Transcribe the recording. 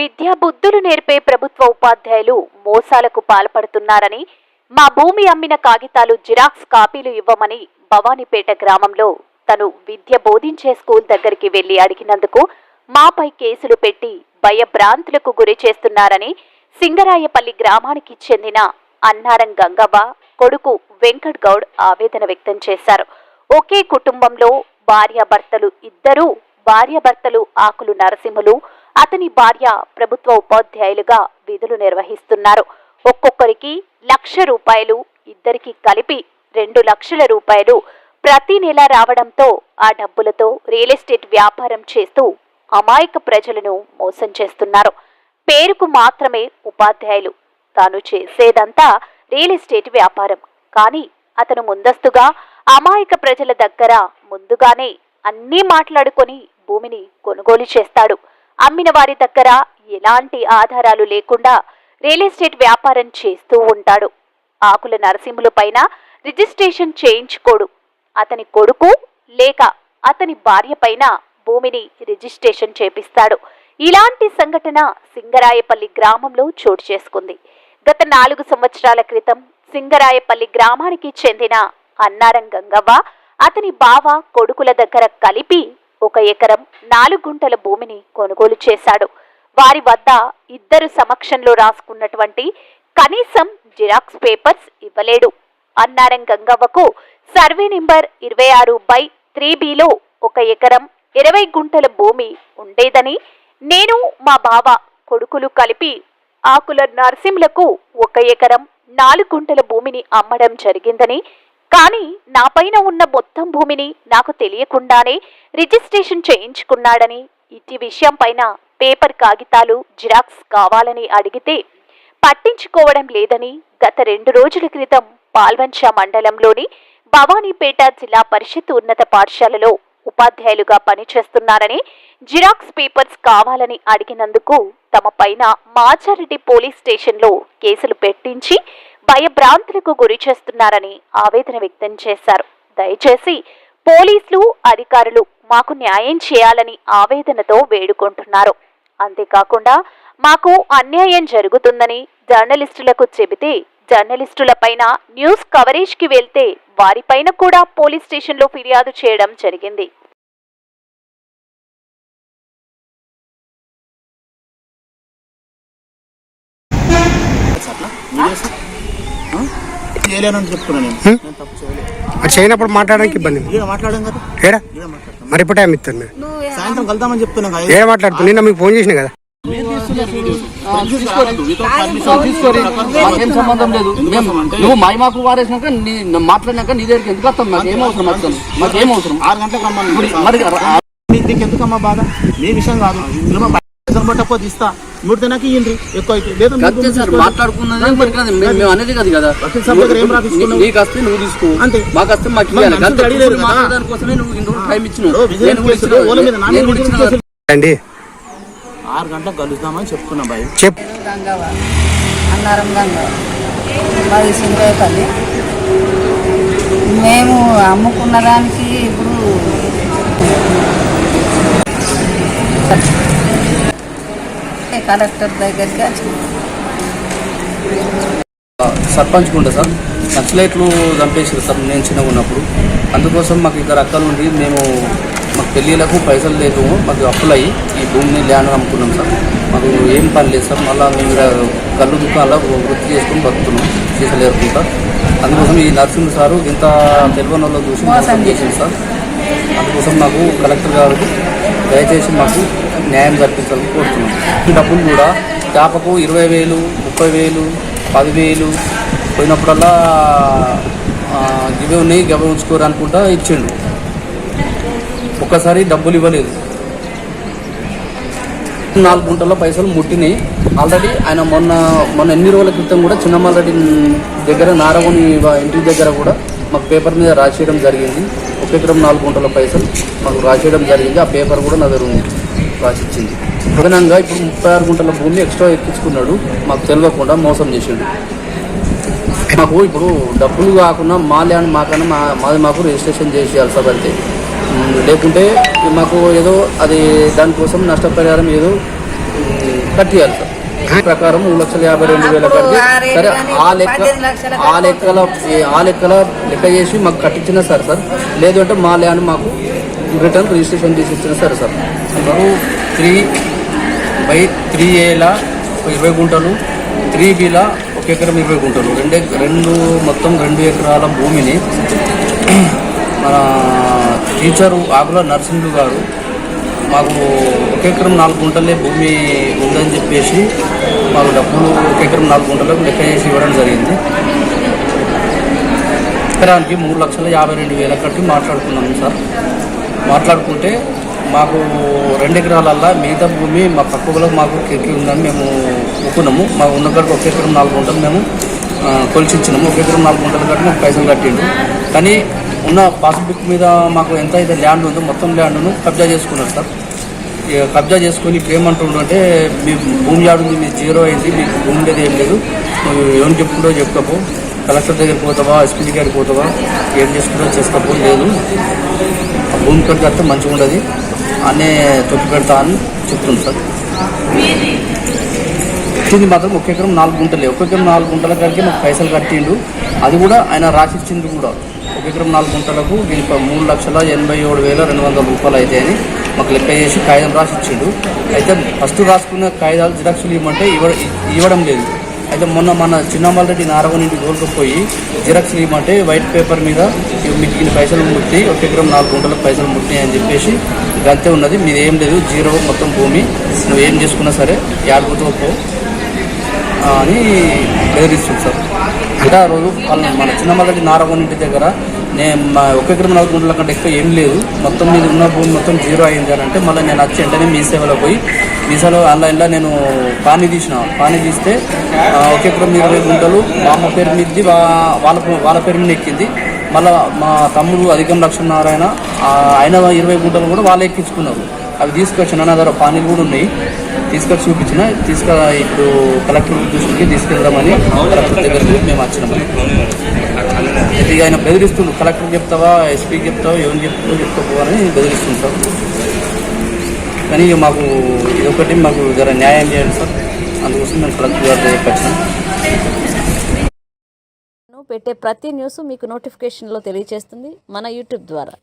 విద్యా బుద్ధులు నేర్పే ప్రభుత్వ ఉపాధ్యాయులు మోసాలకు పాల్పడుతున్నారని మా భూమి అమ్మిన కాగితాలు జిరాక్స్ కాపీలు ఇవ్వమని భవానీపేట గ్రామంలో తను విద్య బోధించే స్కూల్ దగ్గరికి వెళ్ళి అడిగినందుకు మాపై కేసులు పెట్టి భయభ్రాంతులకు గురి చేస్తున్నారని సింగరాయపల్లి గ్రామానికి చెందిన అన్నారం గంగవ్వ కొడుకు వెంకట్ గౌడ్ ఆవేదన వ్యక్తం చేశారు. ఒకే కుటుంబంలో భార్యాభర్తలు ఇద్దరూ భార్యాభర్తలు ఆకులు నరసింహులు అతని భార్య ప్రభుత్వ ఉపాధ్యాయులుగా విధులు నిర్వహిస్తున్నారు. ఒక్కొక్కరికి లక్ష రూపాయలు ఇద్దరికి కలిపి రెండు లక్షల రూపాయలు ప్రతి నెల రావడంతో ఆ డబ్బులతో రియల్ ఎస్టేట్ వ్యాపారం చేస్తూ అమాయక ప్రజలను మోసం చేస్తున్నారు. పేరుకు మాత్రమే ఉపాధ్యాయులు. తాను చేసేదంతా రియల్ ఎస్టేట్ వ్యాపారం. కానీ అతను ముందస్తుగా అమాయక ప్రజల దగ్గర ముందుగానే అన్నీ మాట్లాడుకొని భూమిని కొనుగోలు చేస్తాడు. అమ్మిన వారి దగ్గర ఎలాంటి ఆధారాలు లేకుండా రియల్ ఎస్టేట్ వ్యాపారం చేస్తూ ఉంటాడు. ఆకుల నరసింహుల పైన రిజిస్ట్రేషన్ చేయించుకోడు. అతని కొడుకు లేక అతని భార్య పైన భూమిని రిజిస్ట్రేషన్ చేపిస్తాడు. ఇలాంటి సంఘటన సింగరాయపల్లి గ్రామంలో చోటు చేసుకుంది. గత నాలుగు సంవత్సరాల క్రితం సింగరాయపల్లి గ్రామానికి చెందిన అన్నారం గంగవ్వ అతని బావ కొడుకుల దగ్గర కలిపి ఒక ఎకరం నాలుగు గుంటల భూమిని కొనుగోలు చేశాడు. వారి వద్ద ఇద్దరు సమక్షంలో రాసుకున్నటువంటి కనీసం జిరాక్స్ పేపర్స్ ఇవ్వలేడు. అన్నారం గంగవ్వకు సర్వే నెంబర్ ఇరవై ఆరు బై త్రీ బిలో ఒక ఎకరం ఇరవై గుంటల భూమి ఉండేదని నేను మా బావ కొడుకులు కలిపి ఆకుల నర్సింలకు ఒక ఎకరం నాలుగు గుంటల భూమిని అమ్మడం జరిగిందని కానీ నా పైన ఉన్న మొత్తం భూమిని నాకు తెలియకుండానే రిజిస్ట్రేషన్ చేయించుకున్నాడని ఇట్టి విషయం పైన పేపర్ కాగితాలు జిరాక్స్ కావాలని అడిగితే పట్టించుకోవడం లేదని గత రెండు రోజుల క్రితం పాల్వంచ మండలంలోని భవానీపేట జిల్లా పరిషత్ ఉన్నత పాఠశాలలో ఉపాధ్యాయులుగా పనిచేస్తున్నారని జిరాక్స్ పేపర్స్ కావాలని అడిగినందుకు తమ పైన మాచారెడ్డి పోలీస్ స్టేషన్లో కేసులు పెట్టించి భయభ్రాంతులకు గురి చేస్తున్నారని ఆవేదన వ్యక్తం చేశారు. దయచేసి పోలీసులు అధికారులు మాకు న్యాయం చేయాలని ఆవేదనతో వేడుకుంటున్నారు. అంతేకాకుండా మాకు అన్యాయం జరుగుతుందని జర్నలిస్టులకు చెబితే జర్నలిస్టులపైన న్యూస్ కవరేజ్కి వెళ్తే వారిపైన కూడా పోలీస్ స్టేషన్లో ఫిర్యాదు చేయడం జరిగింది. చేయలేనని చెప్తున్నా నేను. నేను తప్పు చేయలేదు మరి చేయనప్పుడు మాట్లాడడానికి ఇబ్బంది ఈడ మాట్లాడాం కదా? ఏడా? ఈడ మాట్లాడతాం? మరి ఇప్పుడు టైం ఇస్తారు మీరు? సాయంత్రం కలుద్దామని చెప్తున్నాం కదా. ఏడ మాట్లాడుతుంది నిన్న మీకు ఫోన్ చేసిన కదా? సంబంధం లేదు. మేము- నువ్వు మై మాకు వారేసినాక నీ మాట్లాడినాక నీ దగ్గరికి ఎందుకు వస్తాం మాకు ఏం అవసరం మాకు ఏం అవసరం? ఆరు గంటలకు రమ్మని మరి రా- నీ- నీకు ఎందుకమ్మా బాధ? నీ విషయం కాదు. నువ్వు పట్టకపోతే ఇస్తా. మూడు తినకి ఇయ్యండి. ఎక్కువ అయితే. లేదా మాట్లాడుకున్నది అనేది కాదు కదా? నీకు వస్తే నువ్వు తీసుకో. అంతే. మాకు వస్తే నువ్వు ఇన్ని రోజులు టైం ఇచ్చినావు. అండి. ఆరు గంటలకు కలుద్దామని చెప్తున్నా బాయ్. అన్నారం మాది మేము అమ్ముకున్న దానికి ఇప్పుడు కలెక్టర్ దగ్గరికి సర్పంచ్ ఉండే సార్. నక్సలైట్లు చంపేసారు సార్ నేను చిన్నగా ఉన్నప్పుడు. అందుకోసం మాకు ఇద్దరు అక్కలు ఉండి మేము మాకు పెళ్ళిళ్ళకు పైసలు లేదు మాకు అప్పులు అయ్యి ఈ భూమిని ల్యాండ్ అమ్ముకున్నాం సార్. మాకు ఏం పని లేదు సార్ మళ్ళీ మేము కళ్ళు దుకాణాల్లో వృత్తి చేసుకుని బతుకుతున్నాం చేసలేరుకుంటా అందుకోసం ఈ నరసింహ సారు ఇంత తెలివని వాళ్ళు చూసి మోసం చేసింది సార్. అందుకోసం మాకు కలెక్టర్ గారు దయచేసి మాకు న్యాయం జరిపించాలని కోరుతున్నాం. డబ్బులు కూడా చేపకు ఇరవై వేలు ముప్పై వేలు పదివేలు పోయినప్పుడల్లా ఆ, ఇవే ఉన్నాయి గవ ఉంచుకోరు అనుకుంటా ఇచ్చిండు ఒక్కసారి డబ్బులు ఇవ్వలేదు. నాలుగు గుంటల్లో పైసలు ముట్టినాయి. ఆల్రెడీ ఆయన మొన్న మొన్న ఎన్ని రోజుల క్రితం కూడా చిన్నమల్లరెడ్డి దగ్గర నారవని ఇంటి దగ్గర కూడా మాకు పేపర్ మీద రాసేయడం జరిగింది. ఒక ఎకరం నాలుగు గుంటల పైసలు మాకు రాసేయడం జరిగింది. ఆ పేపర్ కూడా నా దగ్గర ఉంది. రాసిచ్చింది అదనంగా ఇప్పుడు ముప్పై ఆరు గుంటల భూమి ఎక్స్ట్రా ఎక్కించుకున్నాడు. మాకు తెలియకుండా మోసం చేసిండు. మాకు ఇప్పుడు డబ్బులు కాకుండా మా ల్యాండ్ మాకన్నా మా మాది మాకు రిజిస్ట్రేషన్ చేసేయాలి సార్ అంతే లేకుంటే మాకు ఏదో అది దానికోసం నష్టపరిహారం ఏదో కట్టియాలి సార్. ప్రకారం మూడు లక్షల యాభై రెండు వేల రేటు సరే ఆ లెక్క ఆ లెక్కల ఆ లెక్కల లెక్క చేసి మాకు కట్టించినా సరే సార్. లేదు అంటే మా ల్యాండ్ మాకు రిటర్న్ రిజిస్ట్రేషన్ చేసి ఇచ్చిన సరే సార్. మాకు త్రీ బై త్రీ ఏల ఇరవై గుంటలు త్రీ బిల ఒక ఎకరం ఇరవై గుంటలు. రెండు రెండు మొత్తం రెండు ఎకరాల భూమిని మన టీచరు ఆకుల నరసింహులు గారు మాకు ఒక ఎకరం నాలుగు గుంటలే భూమి ఉందని చెప్పేసి మాకు డబ్బులు ఒక ఎకరం నాలుగు గుంటలకు లెక్క చేసి ఇవ్వడం జరిగింది. ఎకరానికి మూడు లక్షల యాభై రెండు వేల కట్టి మాట్లాడుకున్నాము సార్. మాట్లాడుకుంటే మాకు రెండు ఎకరాలల్లా మిగతా భూమి మా పక్కలో మాకు కెక్కి ఉందని మేము ఒప్పుకున్నాము. మా ఉన్న కాడికి ఒక ఎకరం నాలుగు గుంటలు మేము ఆ, ఒక ఎకరం నాలుగు గుంటలు కట్టి మాకు పైసలు కట్టిండు కానీ ఉన్న పాస్బుక్ మీద మాకు ఎంత అయితే ల్యాండ్ ఉందో మొత్తం ల్యాండ్ను కబ్జా చేసుకున్నారు సార్. ఇక కబ్జా చేసుకొని ఇప్పుడు ఏమంటుండ్రు అంటే మీ భూమి ఆడుంది మీ జీరో అయింది మీకు భూమి లేదు ఏం లేదు. నువ్వు ఏం చెప్పుకుంటో చెప్పుకోపో. కలెక్టర్ దగ్గరికి పోతావా ఎస్పీ దగ్గరికి పోతావా? ఏం చేసుకుంటో భూమి లేదు ఆ భూమి కట్టు కడితే మంచిగా ఉండదు. అనే తొక్కి పెడతా అని చెప్తుంది సార్. ఇచ్చింది మాత్రం ఒక ఎకరం నాలుగు గుంటలే. ఒక ఎకరం నాలుగు గుంటల కడికి మాకు పైసలు కట్టిండు. అది కూడా ఆయన రాసిచ్చింది కూడా. ఒక ఎకరం నాలుగు గుంటలకు దీనికి మూడు లక్షల ఎనభై ఏడు వేల రెండు వందల రూపాయలు అయితే అని మాకు లెక్క చేసి కాగితం రాసి ఇచ్చిండు అయితే ఫస్ట్ రాసుకున్న కాగితాలు జిరాక్సులు ఇవ్వమంటే ఇవ్వ ఇవ్వడం లేదు. అయితే మొన్న మన చిన్నమల్రెడ్డి నారవన్ ఇంటికి కోల్పోయి జిరాక్స్ ఇవ్వమంటే వైట్ పేపర్ మీద మీకు ఇన్ని పైసలు ముట్టి ఒక ఎకరం నాలుగు గుంటలకు పైసలు ముట్టినాయి అని చెప్పేసి గంతే ఉన్నది. మీది ఏం లేదు జీరో మొత్తం భూమి. నువ్వు ఏం చేసుకున్నా సరే యాడ్గుతో పో అని బెదిరిస్తుంది సార్. అంటే ఆ రోజు వాళ్ళ మన చిన్నమల్లటి నారగోని దగ్గర నేను మా ఒక ఎకరం నాలుగు గుంటల కంటే ఎక్కువ ఏం లేదు. మొత్తం మీద ఉన్న భూమి మొత్తం జీరో అయింది అని అంటే మళ్ళీ నేను వచ్చి వెంటనే మీ సేవలో పోయి మీ అలా ఆన్లైన్లో నేను పానీ తీసిన. పానీ తీస్తే ఒకే ఒక మీరు ఇరవై గుంటలు మా అమ్మ పేరు మీద వాళ్ళ వాళ్ళ పేరు మీద ఎక్కింది. మళ్ళీ మా తమ్ముడు అధికం లక్ష్మీనారాయణ ఆయన ఇరవై గుంటలు కూడా వాళ్ళు ఎక్కించుకున్నారు. అవి తీసుకొచ్చిన నా దగ్గర పానీలు కూడా ఉన్నాయి. తీసుకొచ్చి చూపించిన తీసుక ఇప్పుడు కలెక్టర్ దృష్టికి తీసుకెళ్దామని కలెక్టర్ దగ్గరికి మేము వచ్చినాము ఇక ఆయన బెదిరిస్తుండు కలెక్టర్ చెప్తావా ఎస్పీకి చెప్తావా ఏమని చెప్తావో చెప్తావో అని బెదిరిస్తుంది కానీ మాకు ఇదొకటి మాకు జర న్యాయం చేయండి సార్. అందుకోసం మేము కలెక్టర్ పెట్టే ప్రతి న్యూస్ మీకు నోటిఫికేషన్లో తెలియజేస్తుంది మన యూట్యూబ్ ద్వారా.